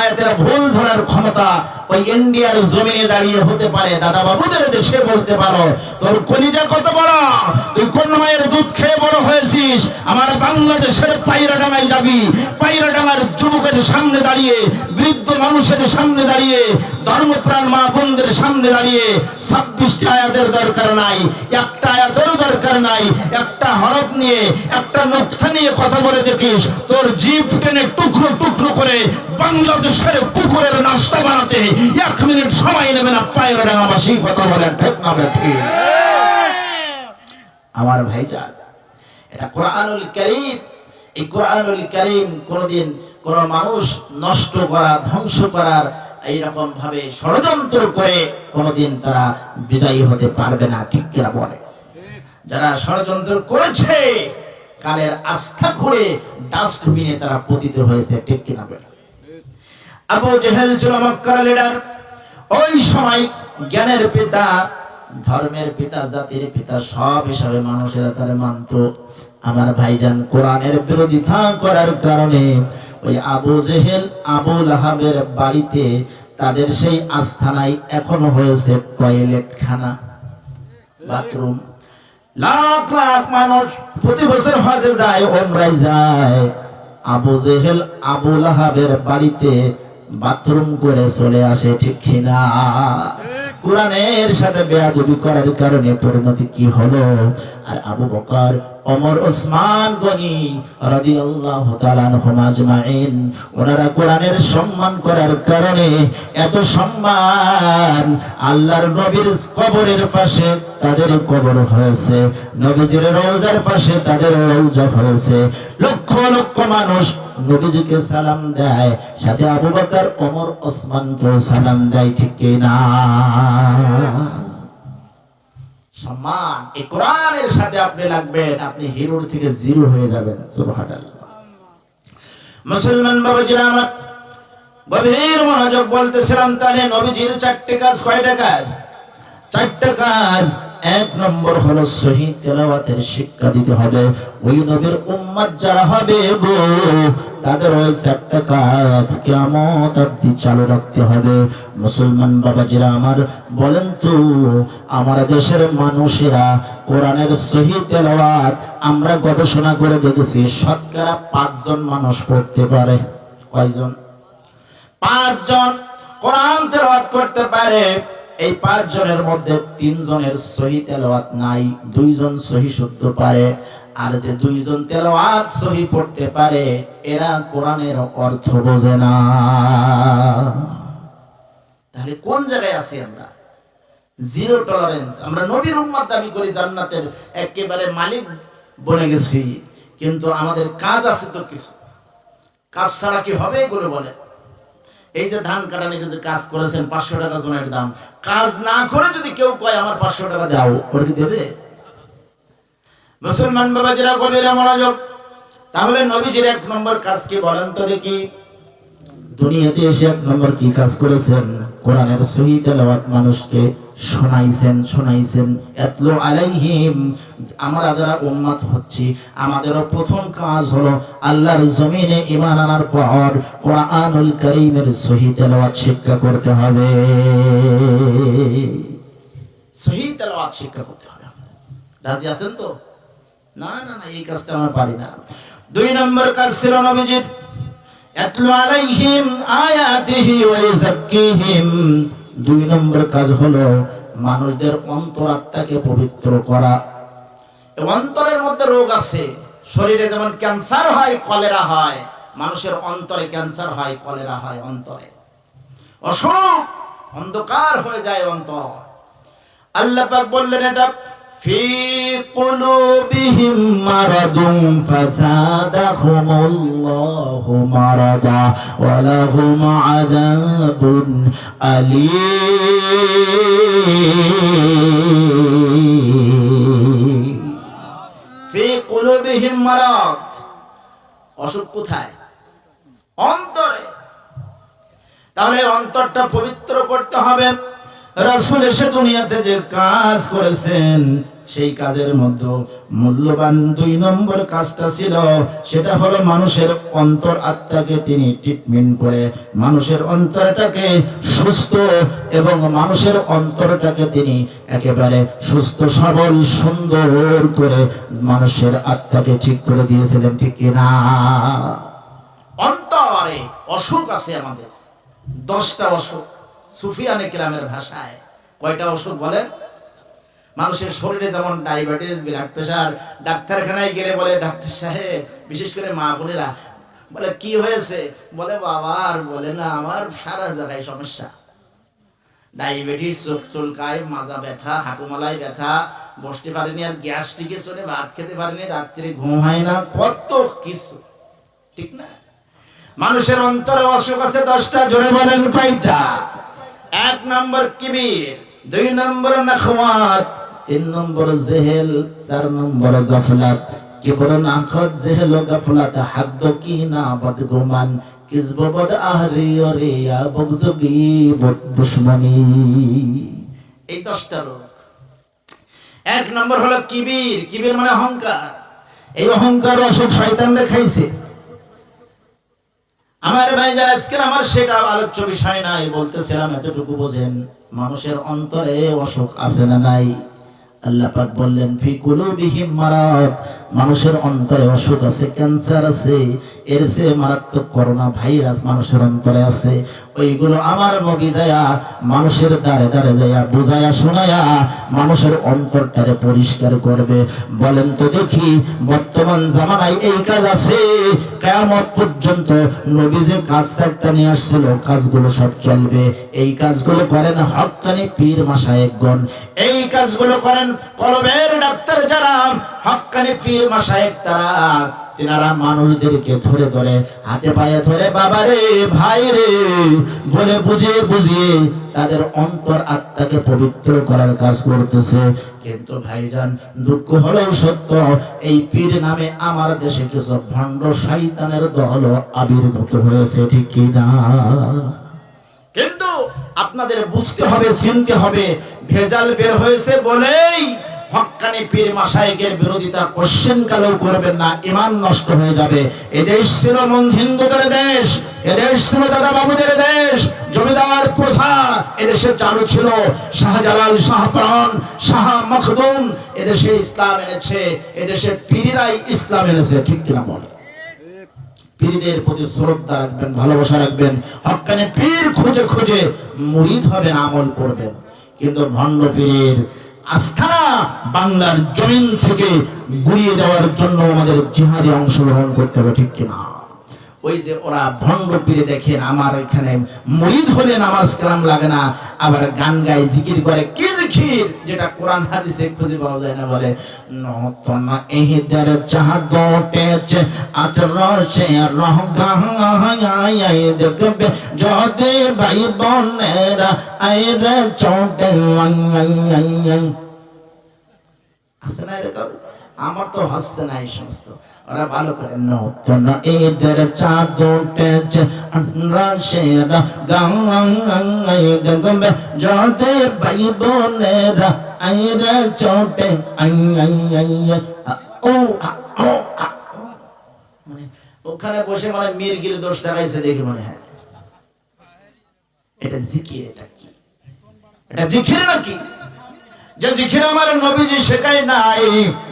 আয়াতের ভুল ধরার ক্ষমতা ওই ইন্ডিয়ার জমিনে দাঁড়িয়ে হতে পারে। দাদা বাবুদের দেশে বলতে পারো, তোর কলিজা কত বড়? তুই কোন মায়ের দুধ খেয়ে বড় হয়েছিস? আমার বাংলাদেশের পায়রা ডাঙায় যাবি। পায়রা ডাঙার যুবকের সামনে দাঁড়িয়ে, বৃদ্ধ মানুষের সামনে দাঁড়িয়ে, ধর্মপ্রাণ মা বোনদের সামনে দাঁড়িয়ে ছাব্বিশটি আয়াতের দরকার নাই। একটা আয়াতেরও দরকার নাই। একটা হরফ নিয়ে, একটা নোকথা নিয়ে কথা বলে দেখিস, তোর জিভ টেনে টুকরো টুকরো করে বাংলাদেশের পুকুরের নাস্তা বানাতে এক মিনিট সময় নেবে না, পায়ের ডাঙাবাসী কথা বলে, ঠিক না আমার ভাইটা, এটা কোরআনুল করিম। এই কোরআনুল করিম কোনোদিন কোন মানুষ নষ্ট করা, ধ্বংস করার এইরকম ভাবে ষড়যন্ত্র করে কোনোদিন তারা বিজয়ী হতে পারবে না, ঠিক কিনা বলে? যারা ষড়যন্ত্র করেছে, কালের আস্থা খুঁড়ে ডাস্টবিনে তারা পতিত হয়েছে, ঠিক কিনা আবু জেহেল ছিল মক্কার লিডার ওই সময় জ্ঞানের পিতা, ধর্মের পিতা, জাতির পিতা, সব হিসাবে মানুষেরা তারা মানত। আমার ভাইজান কোরআনের বিরোধিতা করার কারণে ওই আবু জেহেল, আবু লাহাবের বাড়িতে তাদের সেই আস্থানায় এখনও হয়েছে টয়লেট খানা বাথরুম লাখ লাখ মানুষ প্রতি বছর হজে যায় ওমরাই যায়। আবু জেহেল আবু লাহাবের বাড়িতে বাথরুম করে চলে আসে, ঠিক কিনা? কোরআনের সাথে বেয়াদবি করার কারণে পরিণতি কি হলো? আর আবু বকর ওমর ওসমান গনি রাদিয়াল্লাহু তাআলা আজমাইন ওনারা কোরআনের সম্মান করার কারণে এত সম্মান আল্লাহর নবীর কবরের পাশে তাদের কবর হয়েছে, নবীজির রওজার পাশে তাদের রওজা হয়েছে। লক্ষ লক্ষ মানুষ নবীজিকে সালাম দেয়, সাথে আবু বকর, ওমর, ওসমানকেও সালাম দেয়, ঠিক না সম্মান। এই কোরআনের সাথে আপনি লাগবেন, আপনি হিরোর থেকে জিরো হয়ে যাবেন। মুসলমান বাবাজিরা আমার গভীর মনোযোগ বলতেছিলাম, তাহলে নবীজির চারটে কাজ কয়টা কাজ? চারটে কাজ। এক নম্বর হলো সহি তেলাওয়াতের শিক্ষা দিতে হবে। ওই নবীর উম্মত যারা হবে গো, তাদের ওই চারটা কাজ কিয়ামত অবধি চালু রাখতে হবে। মুসলমান বাবাজিরা আমার, বলেন তো, আমার দেশের মানুষেরা কোরআনের সহি তেলাওয়াত আমরা গবেষণা করে দেখেছি, শতকরা পাঁচজন মানুষ পড়তে পারে। কয়জন? পাঁচজন কোরআন তেলাওয়াত করতে পারে। এই পাঁচ জনের মধ্যে তিনজনের সহি তেলাওয়াত নাই, দুইজন সহি শুদ্ধ পারে। আর যে দুইজন তেলাওয়াত সহি পড়তে পারে, এরা কোরআনের অর্থ বোঝে না। তাহলে কোন জায়গায় আছি আমরা? জিরো টলারেন্স আমরা নবীর উম্মত দাবি করি জান্নাতের একেবারে মালিক বনে গেছি, কিন্তু আমাদের কাজ আছে তো কিছু। কাজ ছাড়া কি হবে এগুলো বলে এই যে ধান কাটানি এটা যে কাজ করেছেন, পাঁচশো টাকা জনের দাম। কাজ না করে যদি কেউ কয়, আমার পাঁচশো টাকা দাও ওর কি দেবে? মুসলমান বাবা যারা গভীরা মনোযোগ। তাহলে নবীজির এক নম্বর কাজ কি বলেন তো দেখি। দুনিয়াতে এসে এক নম্বর কি কাজ করেছেন? কোরআনের সহি মানুষকে শোনাইছেন শোনাইছেন। এতলো আলাইহিম, আমরা যারা উম্মত হচ্ছি, আমাদেরও প্রথম কাজ হলো আল্লাহর জমিনে ঈমান আনার পর কোরআনুল করিমের সহি তেলাওয়াত শিক্ষা করতে হবে। সহি তেলাওয়াত শিক্ষা করতে হবে। রাজি আছেন তো? না না না, এই কাজটা আমরা পারি না। দুই নম্বর কাজ ছিল নবীজির দুই নম্বর কাজ হলো মানুষদের অন্তরাত্মাকে পবিত্র করা। অন্তরের মধ্যে রোগ আছে। শরীরে যেমন ক্যান্সার হয়, কলেরা হয়। মানুষের অন্তরে ক্যান্সার হয়, কলেরা হয় অন্তরে। অসুখ অন্ধকার হয়ে যায় অন্তর। আল্লাহ পাক বললেন এটা في قلوبهم مرض فزادهم الله مرضا ولهم عذاب أليم في قلوبهم مرض অসুখ কোথায় অন্তরে তাহলে অন্তরটা পবিত্র করতে হবে রাসূল এসে দুনিয়াতে যে কাজ করেছেন, সেই কাজের মধ্যে মূল্যবান দুই নম্বর কাজটা ছিল, সেটা হলো মানুষের অন্তর আত্মাকে তিনি ট্রিটমেন্ট করে, মানুষের অন্তরটাকে সুস্থ এবং মানুষের অন্তরটাকে তিনি একেবারে সুস্থ, সবল, সুন্দর করে মানুষের আত্মাকে ঠিক করে দিয়েছিলেন, ঠিক কিনা অন্তরে অসুখ আছে আমাদের, দশটা অসুখ। সুফিয়ানে গ্রামের ভাষায়। কয়টা অসুখ বলেন? মানুষের শরীরে যেমন ডায়াবেটিস ব্লাড প্রেশার ডাক্তারখানায় গেলে বলে, ডাক্তার সাহেব, বিশেষ করে মা বোনেরা, বলে, কি হয়েছে? বলে, বাবা, আর বলে না, আমার সারা জায়গায় সমস্যা। ডায়াবেটিস, চোখ চুলকায়, মাজা ব্যথা হাঁটুমালায় ব্যথা, বসতে পারেনি আর গ্যাস্ট্রিকে চলে, ভাত খেতে পারেনি, রাত্রে ঘুম হয় না, কত কিছু। ঠিক না? মানুষের অন্তরে অসুখ আছে, দশটা, জোরে বলেন কয়টা? এক নম্বর কিবির, দুই নম্বর নাখওয়াত, তিন নম্বর জেহেল, চার নম্বর গফলাত। কিবর নাখত জেহেল গফলাত হাদ্দ কি না বদগুমান কিসব বদ আহলি রিয়া বগজগি দুশমনি। এই দশটা রোগ এক নম্বর হলো কিবির কিবির মানে অহংকার। এই অহংকার অসুখ শয়তানরা খাইছে। আমার ভাই যারা আজকে আমার সেটা আলোচ্য বিষয় নাই, বলতেছিলাম, এতটুকু বোঝেন, মানুষের অন্তরে অসুখ আছে না নাই? আল্লাহ পাক বললেন, ফি কুলুবিহিম মারাদ। মানুষের অন্তরে অসুখ আছে, ক্যান্সার আছে, এর সে মারাত্মক করোনা ভাইরাস মানুষের অন্তরে আছে। ওইগুলো আমার নবী যায়া মানুষের দাঁড়ে দাঁড়ে যায়া বুঝায়া শোনায়া মানুষের অন্তরটারে পরিষ্কার করবে। বলেন তো দেখি, বর্তমান জামানায় এই কাজ আছে? কেয়ামত পর্যন্ত নবী যে কাজ একটা নিয়ে আসছিল, কাজগুলো সব চলবে। এই কাজগুলো করেন হকানি পীর মাসায়েকগণ। এই কাজগুলো করেন কলবের ডাক্তার যারা, হকানি পীর মাসায়েক তারা, তেনারা মানুষদেরকে ধরে ধরে, হাতে পায়ে ধরে, বাবা রে, ভাই রে, বলে বুঝিয়ে বুঝিয়ে তাদের অন্তর আত্মাকে পবিত্র করার কাজ করতেছে। কিন্তু ভাইজান, দুঃখ হলেও সত্য, এই পীর নামে আমার দেশে কিছু ভণ্ড শয়তানের দল আবির্ভূত হয়েছে, ঠিক কি না? কিন্তু আপনাদের বুঝতে হবে, চিনতে হবে। ভেজাল বের হয়েছে বলেই হক্কানি পীর মাসায়েকের বিরোধিতা কোশ্চেন কালেও করবেন না, ইমান নষ্ট হয়ে যাবে। এদেশ ছিল হিন্দুদের দেশ, এদেশ ছিল দাদা বাবুদের দেশ, জমিদার প্রথা এদেশে চালু ছিল। শাহজালাল শাহপ্রাণ শাহ মখদুম এদেশে ইসলাম এনেছে, এদেশে পীরিরাই ইসলাম এনেছে, ঠিক কিনা বলে পীরদের প্রতি শ্রদ্ধা রাখবেন, ভালোবাসা রাখবেন। হকানে পীর খুঁজে খুঁজে মুরিদ হবেন, আমল করবেন। কিন্তু ভণ্ড পীরের আস্থানা বাংলার জমিন থেকে গুড়িয়ে দেওয়ার জন্য আমাদের জিহাদে অংশগ্রহণ করতে হবে, ঠিক কিনা? ওই যে ওরা ভণ্ড পীরে দেখেন, আমার এখানে মরিদ হলে নামাজ কালাম লাগে না, আবার গান গায়, জিকির করে, কি জিকির যেটা কোরআন হাদিসে খুঁজে পাওয়া যায় না, বলে, নতন এহিদের চাহা গোটেছে আঠারোশে রহগাই দেখবে যদি ভাই বোনেরা আইরে চোটে আছে না এরকম? আমার তো হচ্ছে না এই সমস্ত। ওরা ভালো করে নতুন ঈদের চাঁদ উঠেছে। গাঙ্গাই দেখবে। যদি ভাই বোনেরা চোটে, আই আই আই ও। মানে ওখানে বসে মানে মির্গির দোষ দেখাইছে দেখি মনে হয়। এটা জিকির, এটা কি? এটা জিকির নাকি? যে জিকির আমার নবীজি শেখায় নাই,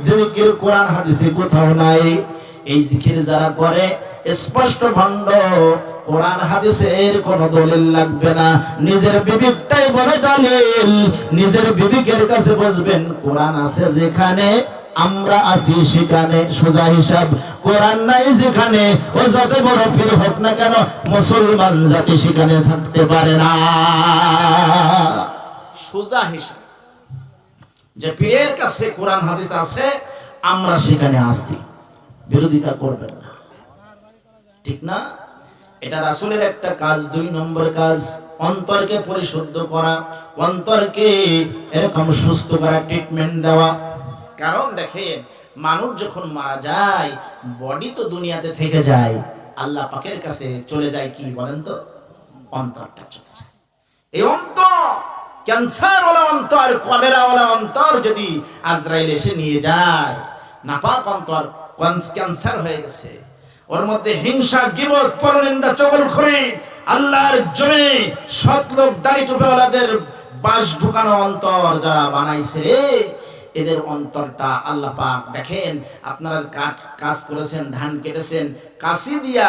যে জিকির কোরআন, হাদিসে কোথাও নাই। এই জিকির যারা করে, স্পষ্ট ভণ্ড, কোরআন, হাদিসের কোন দলিল লাগবে না। নিজের বিবেকটাই বড় দলিল। নিজের বিবেকের কাছে বসবেন, কোরআন আছে যেখানে, আমরা আছি সেখানে, সোজা হিসাব। কোরআন নাই যেখানে, ও যত বড় পীর হোক না কেন, মুসলমান জাতি সেখানে থাকতে পারে না। সোজা হিসাব। যে পীরের কাছে কোরআন হাদিস আছে, আমরা সেখানে আছি। বিরোধিতা করবেন না। ঠিক না? এটা রাসূলের একটা কাজ, দুই নম্বর কাজ। অন্তরকে পরিশুদ্ধ করা, অন্তরকে এরকম সুস্থ করা ট্রিটমেন্ট দেওয়া। কারণ দেখেন, মানুষ যখন মারা যায় বডি তো দুনিয়াতে থেকে যায়, আল্লাহ পাকের কাছে চলে যায় কি বলেন তো? অন্তরটা চলে যায়। এই অন্তর ক্যান্সার ওলা অন্তর কলেরা ওলা অন্তর যদি আজরাইল এসে নিয়ে যায়, নাপাক অন্তর ক্যান্সার হয়ে গেছে। ওর মধ্যে হিংসা, গিবত, পরনিন্দা চগল করে আল্লাহর জমে সৎ লোক দাড়ি টুপেওয়ালাদের বাস ঢুকানো অন্তর যারা বানাইছে রে। এদের অন্তরটা আল্লাহ পাক দেখেন। আপনারা কাট কাজ করেছেন, ধান কেটেছেন, কাশি দিয়া,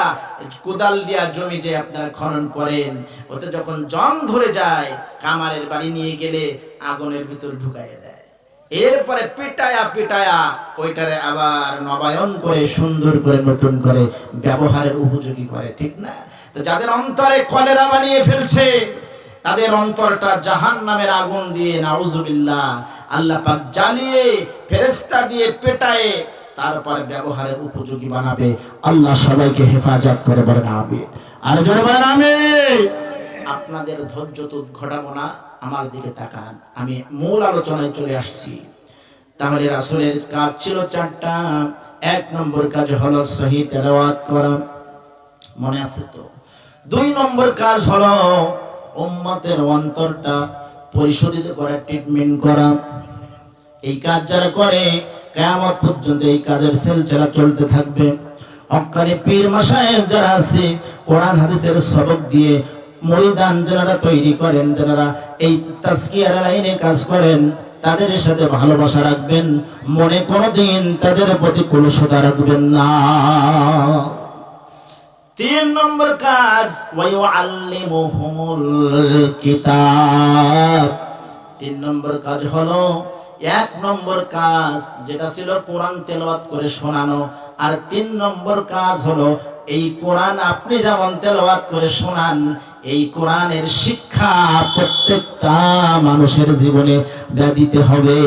কোদাল দিয়া জমি যে আপনারা খনন করেন, ওতে যখন জং ধরে যায়, কামারের বাড়ি নিয়ে গেলে আগুনের ভিতর ঢুকাইয়ে দেয়। এরপরে পিটায়া পিটায়া ওইটারে আবার নবায়ন করে, সুন্দর করে, নতুন করে ব্যবহারের উপযোগী করে, ঠিক না? তো যাদের অন্তরে কলেরা বানিয়ে ফেলছে, তাদের অন্তরটা জাহান নামের আগুন দিয়ে, নাউজুবিল্লাহ আল্লাহ পাক জ্বালিয়ে ফেরেস্তা দিয়ে পেটায়ে, তারপর ব্যবহারের উপযোগী বানাবে। আল্লাহ সবাইকে হেফাজত করে বলেন আমি আর জোরে বলেন আমি আপনাদের ধৈর্য তো ঘটাবো না, আমার দিকে তাকান। আমি মূল আলোচনায় চলে আসছি। তাহলে রাসূলের কাজ ছিল চারটা। এক নম্বর কাজ হলো সহি তেলাওয়াত করা। মনে আছে তো? দুই নম্বর কাজ হলো উম্মতের অন্তরটা। পরিশোধিত করা ট্রিটমেন্ট করা। এই কাজ যারা করে, কেয়ামত পর্যন্ত এই কাজের সেলচেলা চলতে থাকবে। অক্কারে পীর মাসায়েক যারা আছে, কোরআন হাদিসের সবক দিয়ে মরিদান যারা তৈরি করেন, যারা এই তাস্কিয়ার লাইনে কাজ করেন, তাদের সাথে ভালোবাসা রাখবেন। মনে কোনোদিন তাদের প্রতি কলুষতা রাখবেন না। তিন নম্বর কাজ কিতাব। তিন নম্বর কাজ হলো, এক নম্বর কাজ যেটা ছিল কোরআন তেলাওয়াত করে শোনানো, আর তিন নম্বর কাজ হলো, এই কোরআন আপনি যেমন তেলাওয়াত করে শোনান, এই কোরআনের শিক্ষা প্রত্যেকটা মানুষের জীবনে দিতে হবে।